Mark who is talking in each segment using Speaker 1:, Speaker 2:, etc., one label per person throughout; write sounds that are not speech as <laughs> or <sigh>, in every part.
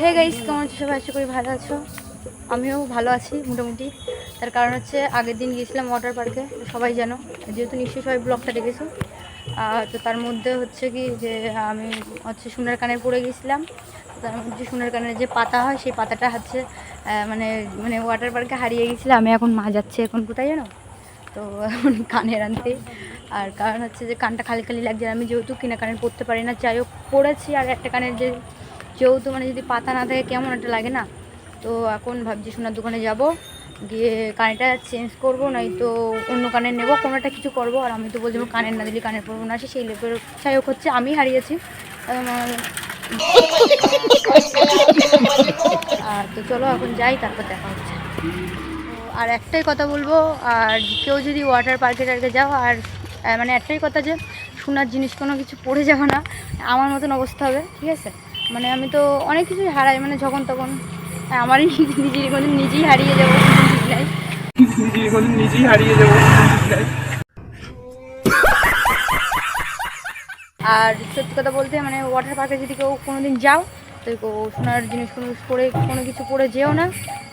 Speaker 1: Hey guys আছো? সবাই আশা করি ভালো আছো। আমিও ভালো আছি, মোটামুটি। তার কারণ হচ্ছে, আগের দিন গিয়েছিলাম ওয়াটার পার্কে সবাই জানো, যেহেতু নিশ্চয়ই সবাই ব্লগটা দেখেছ তো তার মধ্যে হচ্ছে কি যে, আমি হচ্ছে সোনার কানে পড়ে গেছিলাম তার মধ্যে সোনার কানের যে পাতা হয়, সেই পাতাটা হচ্ছে মানে মানে ওয়াটার পার্কে হারিয়ে গেছিলাম আমি এখন মা যাচ্ছে এখন কোথায় জানো? তো এখন কানের আনতে আর কারণ হচ্ছে যে, কানটা খালি খালি লাগছে। আমি যেহেতু কিনা কানের পরতে পারি না, যাই হোক, পড়েছি। আর একটা কানের যে যেহেতু মানে যদি পাতা না থাকে, কেমন একটা লাগে না? তো এখন ভাবছি সোনার দোকানে যাব, গিয়ে কানেরটা চেঞ্জ করব, নয়তো অন্য কানের নেব, কোনো একটা কিছু করব। আর আমি তো বলছি কানের না দিলে কানের পরবো না সেই লেপের যাই হোক হচ্ছে, আমি হারিয়েছি। আর তো চলো, এখন যাই, তারপর দেখা হচ্ছে। আর একটাই কথা বলব, আর কেউ যদি ওয়াটার পার্কে টার্কে যাও, আর মানে একটাই কথা যে, সোনার জিনিস কোনো কিছু পড়ে যাবে না, আমার মতন অবস্থা হবে, ঠিক আছে? মানে আমি তো অনেক কিছুই হারাই মানে যখন তখন। হ্যাঁ, আমারই <laughs> নিজেরই কোনো নিজেই হারিয়ে যাব কোনো ঠিক নাই।
Speaker 2: নিজেই হারিয়ে যাব
Speaker 1: আর সত্যি কথা বলতে মানে ওয়াটার পার্কে যদি কেউ কোনো দিন যাও তো কেউ সোনার জিনিস কোনো পরে কোনো কিছু পরে যেও না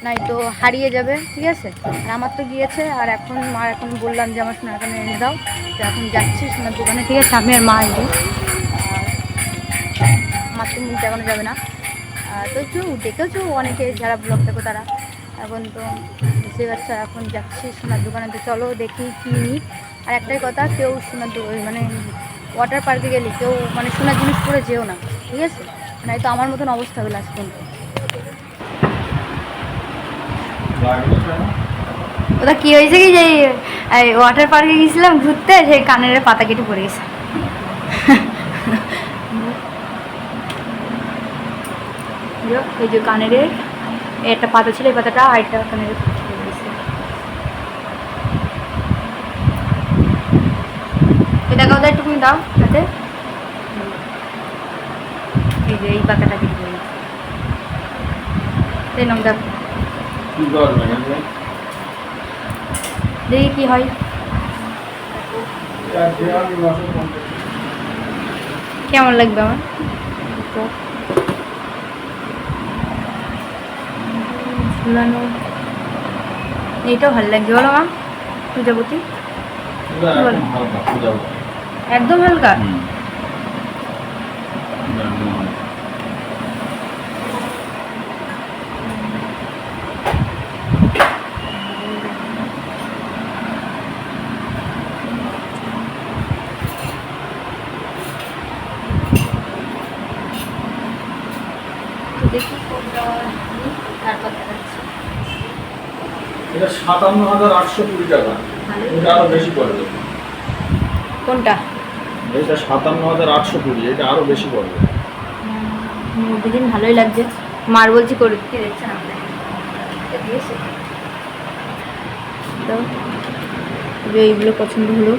Speaker 1: নাই তো হারিয়ে যাবে ঠিক আছে? আর আমার তো গিয়েছে আর এখন মা এখন বললাম যে আমার সোনার কানে এনে দাও তো এখন যাচ্ছি সোনার দোকানে ঠিক আছে আমি আর মা এলে। আমার তো মুখ দেখানো যাবে না। তো একটু দেখেছ অনেকে যারা ব্লগ দেখো তারা। এখন তো বুঝতে পারছ, এখন যাচ্ছি সোনার দোকানে। তো চলো দেখি কিনি আর একটাই কথা, কেউ সোনার মানে ওয়াটার পার্কে গেলে কেউ মানে সোনার জিনিস পরে যেও না, ঠিক আছে? নাই তো আমার মতন অবস্থা হবে লাস্ট ওটা কি হয়েছে কি যে ওয়াটার পার্কে গেছিলাম ঘুরতে, সেই কানের পাতা কেটে পড়ে গেছে। এই যে- এই যে কানের একটা পাতা ছিল এই পাতাটা আরেকটা কানের এটা কথা একটুকুনি দাও হাতে। এই যে এই পাতাটা কেটে পড়ে গেছে নাম দেখ। দেখি কি হয়। কেমন লাগবে আমার? ঝুলানো এইটাও ভালো লাগছে। বলো মা প্রজাপতি একদম হালকা? দেখি তারপর
Speaker 2: এটা সাতান্ন হাজার আটশো কুড়ি টাকা। এটা আরও বেশি পড়বে
Speaker 1: কোনটা?
Speaker 2: এটা সাতান্ন হাজার আটশো কুড়ি এটা আরও বেশি পড়বে
Speaker 1: দুদিন ভালোই লাগছে। মার বলছি করে কি দেখছেন আপনার এটা দিয়েছে তো এইগুলো পছন্দ হলো।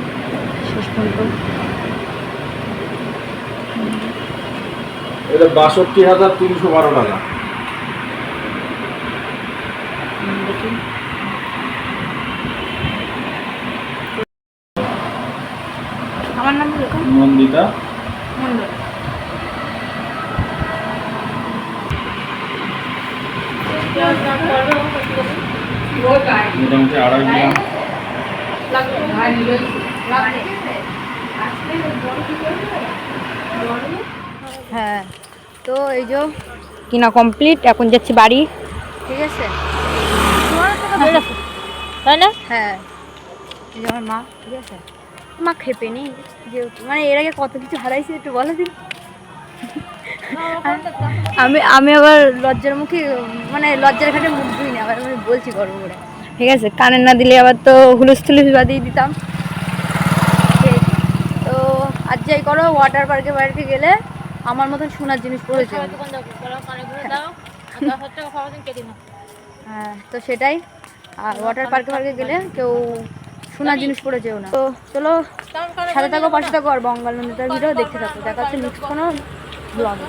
Speaker 1: শেষ পর্যন্ত।
Speaker 2: এটা বাষট্টি হাজার তিনশো বারো টাকা
Speaker 1: হুম, দেখি আমার নাম লেখো
Speaker 2: নন্দিতা।
Speaker 1: মন্ডল
Speaker 2: মোটামুটি আড়াই গ্রাম
Speaker 1: হ্যাঁ তো এই যে কিনা কমপ্লিট এখন যাচ্ছি বাড়ি। ঠিক আছে। তাই না হ্যাঁ এই যে আমার মা। ঠিক আছে। মা খেপে নি যেহেতু। মানে এর আগে কত কিছু হারাইছি একটু বলে দিন। আমি আমি আবার লজ্জার মুখে মানে লজ্জার ঘাটে মুখ ধুই না আবার আমি বলছি গর্ব করে। ঠিক আছে কানের না দিলে আবার তো হুলুস থুলুস বাদিয়ে দিতাম। তো আর যাই করো ওয়াটার পার্কে পার্কে গেলে আমার মতন সোনার জিনিস পড়েছে হ্যাঁ তো সেটাই। আর ওয়াটার পার্কে পার্কে গেলে কেউ সোনার জিনিস পরে যেও না। তো চলো সাথে থাকো পাশে থাকো আর বঙ্গাল নন্দিতার ভিডিও দেখতে থাকো। দেখাচ্ছে নেক্সট কোনো ব্লগে